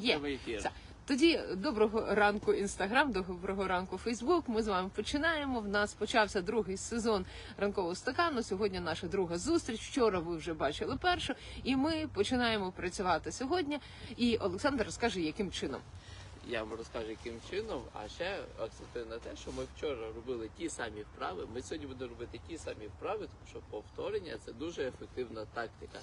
Є. Ефір. Тоді доброго ранку інстаграм, доброго ранку Фейсбук. Ми з вами починаємо. В нас почався другий сезон ранкового стакану. Сьогодні наша друга зустріч. Вчора ви вже бачили першу, і ми починаємо працювати сьогодні. І Олександр розкаже, яким чином. Я вам розкажу, яким чином, а ще акцентую на те, що ми вчора робили ті самі вправи. Ми сьогодні будемо робити ті самі вправи, тому що повторення це дуже ефективна тактика.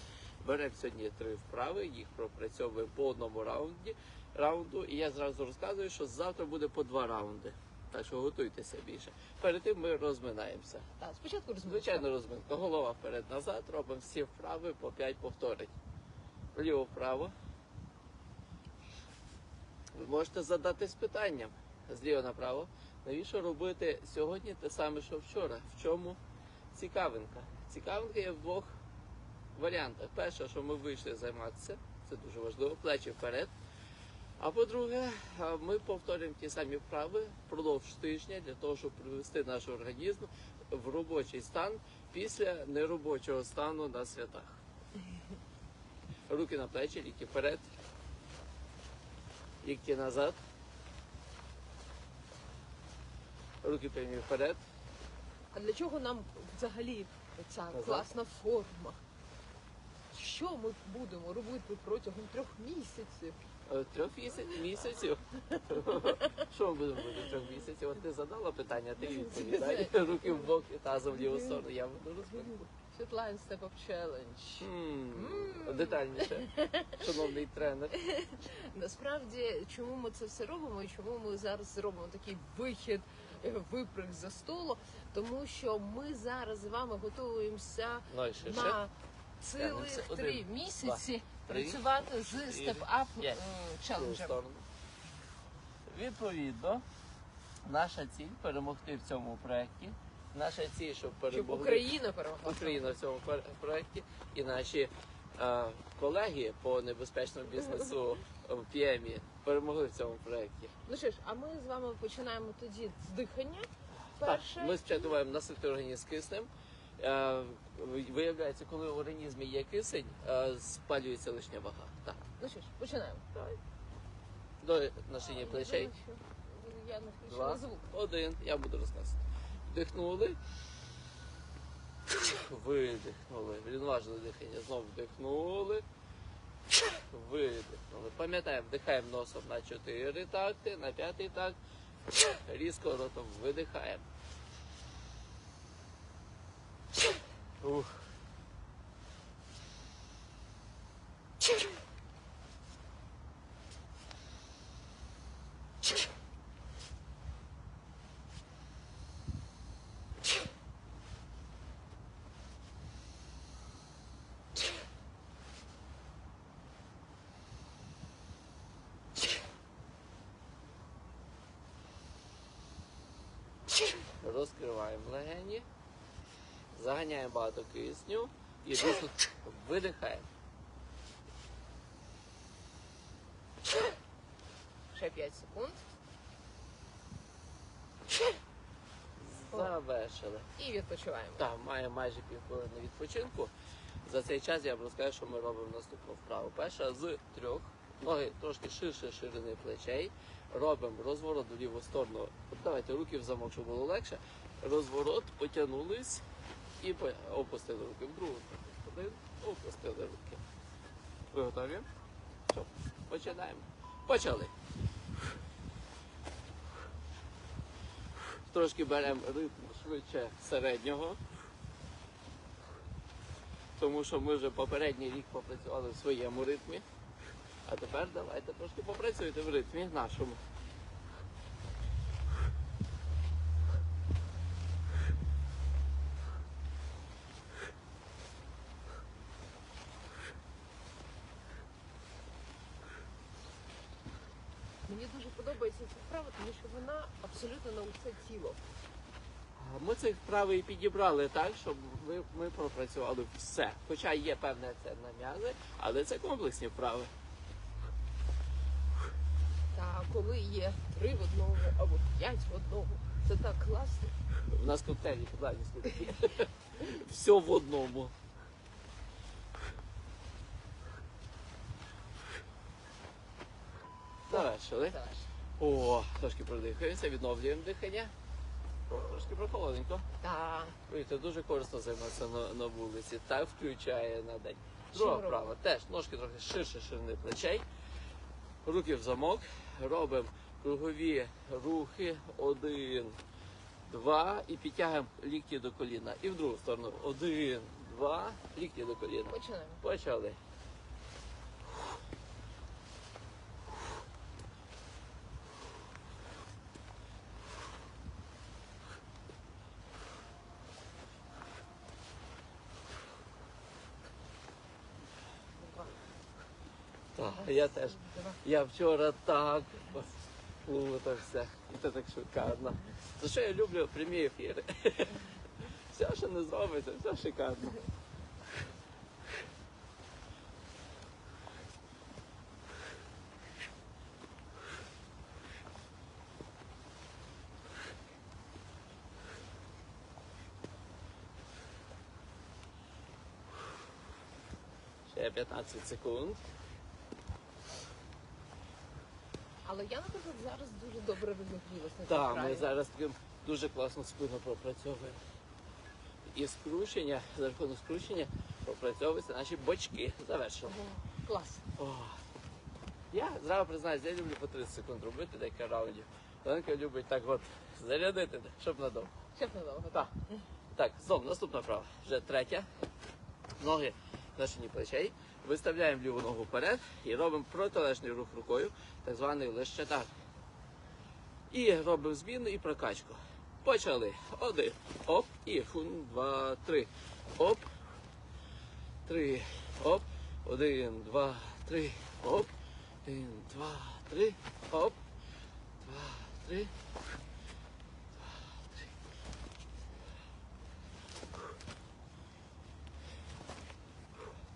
Беремо сьогодні три вправи, їх пропрацьовуємо по одному раунді, раунду, і я зразу розказую, що завтра буде по два раунди. Так що готуйтеся більше. Перед тим ми розминаємося. Так, спочатку Звичайно, розминка. Голова вперед-назад, робимо всі вправи по 5 повторень. Вліво-вправо. Ви можете задатись питанням зліва направо. Навіщо робити сьогодні те саме, що вчора? В чому цікавинка? Цікавинка є в двох варіантах. Перше, що ми вийшли займатися, це дуже важливо, плечі вперед. А по-друге, ми повторюємо ті самі вправи впродовж тижня для того, щоб привести наш організм в робочий стан після неробочого стану на святах. Руки на плечі, лікті вперед, лікті назад. Руки прямі вперед. А для чого нам взагалі ця Назад. класна форма? Що ми будемо робити протягом трьох місяців? Е, Трьох місяців. Що ми будемо робити трьох місяців? От ти задала питання, ти відповідай. Руки в бок і тазом в ліву сторону. Я буду розповідати. Світлайн Step Up Challenge. Детальніше, шановний тренер. Насправді, чому ми це все робимо і чому ми зараз зробимо такий вихід, е, випрыг за столу? Тому що ми зараз з вами готуємося Ну на цілих Тягнемося. три Один, місяці три, працювати з чотири, п'ять. е, в ліву челенджем. сторону. Відповідно, наша ціль перемогти в цьому проєкті. Наша ціль, щоб Щоб перемогли Україна перемогла. Україна в цьому пер- проєкті і наші е, колеги по небезпечному бізнесу в ПІЕМі перемогли в цьому проєкті. Ну що ж, а ми з вами починаємо тоді з дихання. Так, Перше. ми спочатку маємо насити організм киснем. Е, виявляється, коли в організмі є кисень, е, спалюється лишня вага. Так. Ну що ж, починаємо. Давай. До ношення плечей. Я не включила Два, звук. один. Я буду розказувати. Вдихнули. Видихнули. Рівноважили дихання. Знову вдихнули. Видихнули. Пам'ятаємо, вдихаємо носом на 4 такти, на п'ятий такт. Різко ротом видихаємо. Розкриваємо легені, заганяємо багато кисню і різко видихаємо. Ще 5 секунд. Завершили. І відпочиваємо. Так, має майже півхвилини відпочинку. За цей час я вам розкажу, що ми робимо наступну вправу. Перша з трьох. Ноги трошки ширше ширини плечей. Робимо розворот в ліву сторону. Давайте руки в замок, щоб було легше. Розворот, потягнулись і опустили руки в другу. Один, опустили руки. Ви готові? Що, починаємо. Почали. Трошки беремо ритм швидше середнього. Тому що ми вже попередній рік попрацювали в своєму ритмі. А тепер давайте трошки попрацюйте в ритмі нашому. Мені дуже подобається ця вправа, тому що вона абсолютно на усе тіло. Ми цих вправи і підібрали так, щоб ми, ми пропрацювали все. Хоча є певне це на м'язи, але це комплексні вправи. Коли є три в одному або п'ять в одному, це так класно. У нас коктейлі складнісні такі. Все в одному. Завершили. О, трошки продихаємося, відновлюємо дихання. О, трошки прохолодненько. Так. Видите, дуже корисно займатися на, на вулиці. Так включає на день. Друга вправа. Теж ножки трохи ширше ширини плечей. Руки в замок. Робимо кругові рухи. Один, два. І підтягуємо лікті до коліна. І в другу сторону. Один, два, лікті до коліна. Почали. Почали. Так, я теж. Я вчора так плутався. І це так шикарно. За що я люблю прямі ефіри? Все, що не зробиться, все шикарно. Ще 15 секунд. Але я, наприклад, зараз дуже добре розігрілась Так, ми зараз таким дуже класно спину пропрацьовуємо. І скручення, за рахунок скручення пропрацьовуються наші бочки. Завершили. О, Клас. О. Я зразу признаюсь, я люблю по 30 секунд робити декілька раундів. Оленка любить так от зарядити, щоб надовго. Ще надовго. Так. Так, знов наступна вправа. Вже третя. Ноги на шині плечей. Виставляємо ліву ногу вперед і робимо протилежний рух рукою, так званий лещатар. І робимо зміну і прокачку. Почали. Один. Оп. І фун, два, три. Оп. Три. Оп. Один, два, три. Оп. Один, два, три. Оп. Два, три.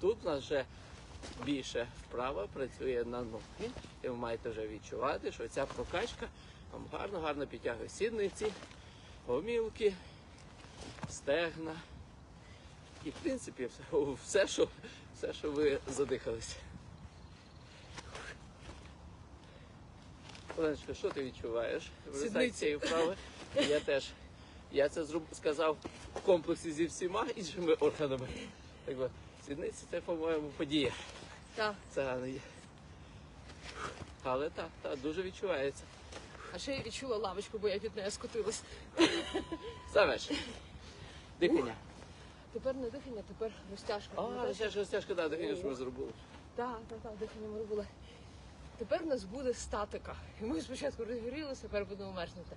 Тут у нас вже більше вправа працює на ноги. І ви маєте вже відчувати, що ця прокачка вам гарно-гарно підтягує сідниці, гомілки, стегна. І в принципі все, що, все, що ви задихалися. Оленочка, що ти відчуваєш? Сідниці. цієї вправи? Я теж. Я це зроб... сказав в комплексі зі всіма іншими органами. Так би, сідниці це, по-моєму, подія. Так. Це є. Але так, так, дуже відчувається. А ще я відчула лавочку, бо я від неї скотилась. Заверши. Дихання. Тепер не дихання, тепер розтяжка. А, ж розтяжка, да, дихання ж ми зробили. Так, так, так, дихання ми робили. Тепер у нас буде статика. І ми спочатку розгорілися, тепер будемо мерзнути.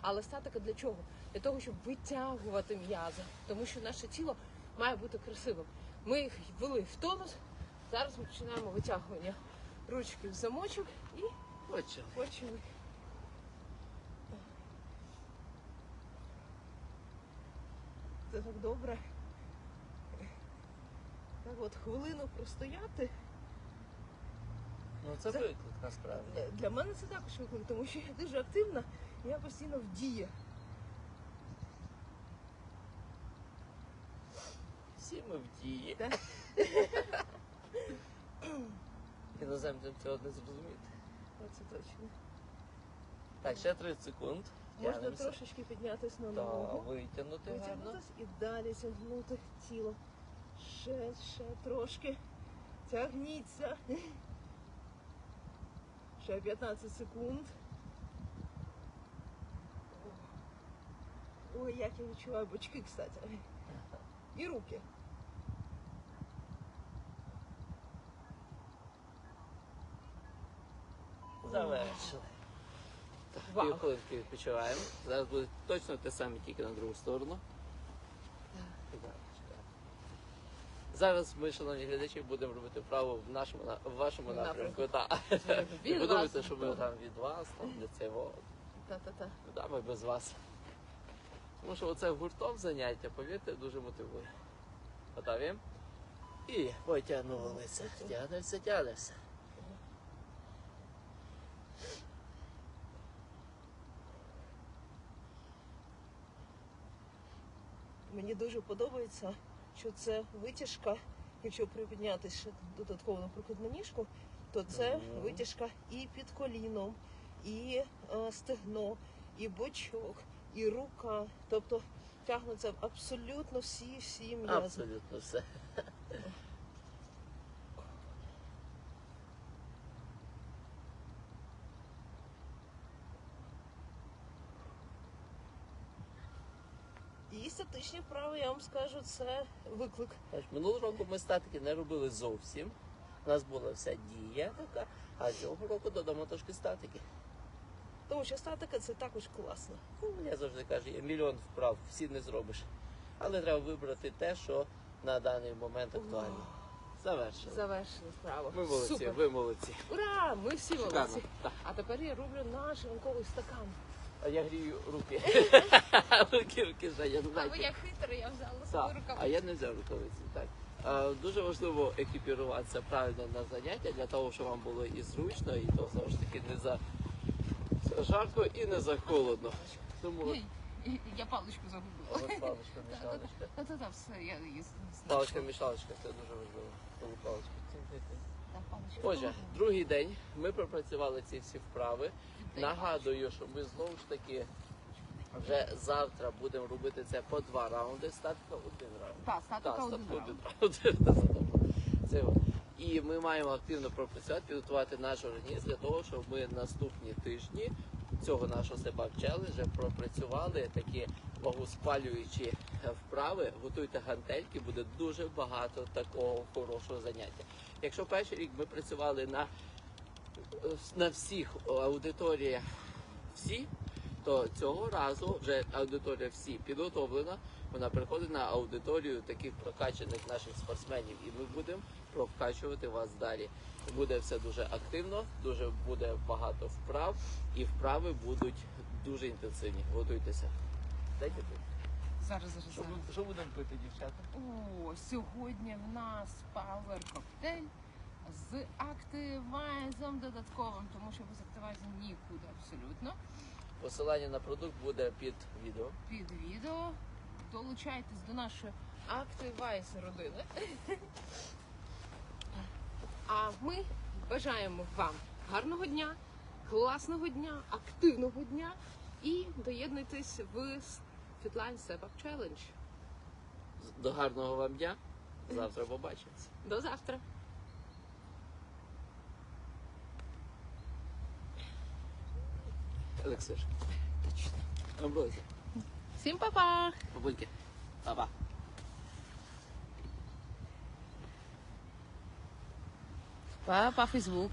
Але статика для чого? Для того, щоб витягувати м'язи. Тому що наше тіло має бути красивим. Ми їх ввели в тонус. Зараз ми починаємо витягування ручки в замочок і Почали. почали. Це так добре. Так от хвилину простояти. Ну це виклик насправді. Для- мене це також виклик, тому що я дуже активна, я постійно в дії. Всі ми в дії. Іноземцям цього не зрозуміти. Це точно. Так, ще 30 секунд. Можна Тягнемося. трошечки піднятися на Та, ногу, витягнути гарно. витягнутися і далі тягнути тіло. Ще, ще трошки. Тягніться. Ще 15 секунд. Ой, як я відчуваю бочки, кстати. І руки. Завершили. Пів хвилинки відпочиваємо. Зараз буде точно те саме, тільки на другу сторону. Зараз ми, шановні глядачі, будемо робити вправо в нашому в вашому Напрямку. Так. Не подумайте, що ми там від вас, там для цього. Та-та-та. Да, ми без вас. Тому що оце гуртом заняття, повірте, дуже мотивує. Готові? І потягнулися. Тягнемося, тягнемося. Мені дуже подобається, що це витяжка, якщо припіднятися ще додатково, на ніжку, то це витяжка і під коліном, і е, стегно, і бочок, і рука. Тобто тягнуться абсолютно всі всі м'язи. Абсолютно все. І статичні вправи, я вам скажу, це виклик. Минулого року ми статики не робили зовсім. У нас була вся дія така, а цього року додамо трошки статики. Тому що статика це також класно. Ну, я завжди кажу, є мільйон вправ, всі не зробиш. Але треба вибрати те, що на даний момент актуально. Завершили. Завершили справу. Ми молодці, Супер. ви молодці. Ура! Ми всі Шикарно. молодці. Так. А тепер я роблю наш ранковий стакан. А я грію руки. руки, руки, вже, я не знаю. ви як хитрий, я взяла Так, свою рукавицю. а я не взяв рукавиці. Так. А, дуже важливо екіпіруватися правильно на заняття для того, щоб вам було і зручно, і то знову ж таки не за жарко і не за холодно. Тому Я паличку загубила. от паличка, мішалочка. Та-та-та, все, я її знайшла. Паличка, мішалочка, це дуже важливо. Тому паличка. Отже, другий день ми пропрацювали ці всі вправи. Нагадую, що ми знову ж таки вже завтра будемо робити це по два раунди. Статика один раунд. Так, статика один раунд. Це. От. І ми маємо активно пропрацювати, підготувати наш організм для того, щоб ми наступні тижні цього нашого степак челенджа пропрацювали такі вагоспалюючі вправи. Готуйте гантельки, буде дуже багато такого хорошого заняття. Якщо перший рік ми працювали на, на всіх аудиторіях всі, то цього разу вже аудиторія всі підготовлена. Вона приходить на аудиторію таких прокачаних наших спортсменів, і ми будемо прокачувати вас далі. Буде все дуже активно, дуже буде багато вправ, і вправи будуть дуже інтенсивні. Готуйтеся. Дайте. Зараз, зараз, Що, зараз. що будемо пити, дівчата? О, сьогодні в нас пауер коктейль з активайзом додатковим, тому що без активайзу нікуди абсолютно. Посилання на продукт буде під відео. Під відео долучайтесь до нашої активайз родини. А ми бажаємо вам гарного дня, класного дня, активного дня і доєднуйтесь в Фітлайн Степ Челендж. До гарного вам дня. Завтра побачимося. До завтра. Олексиш. Амброзія. Всім па-па! Бабульки. Па-па. Па-па, Фейсбук.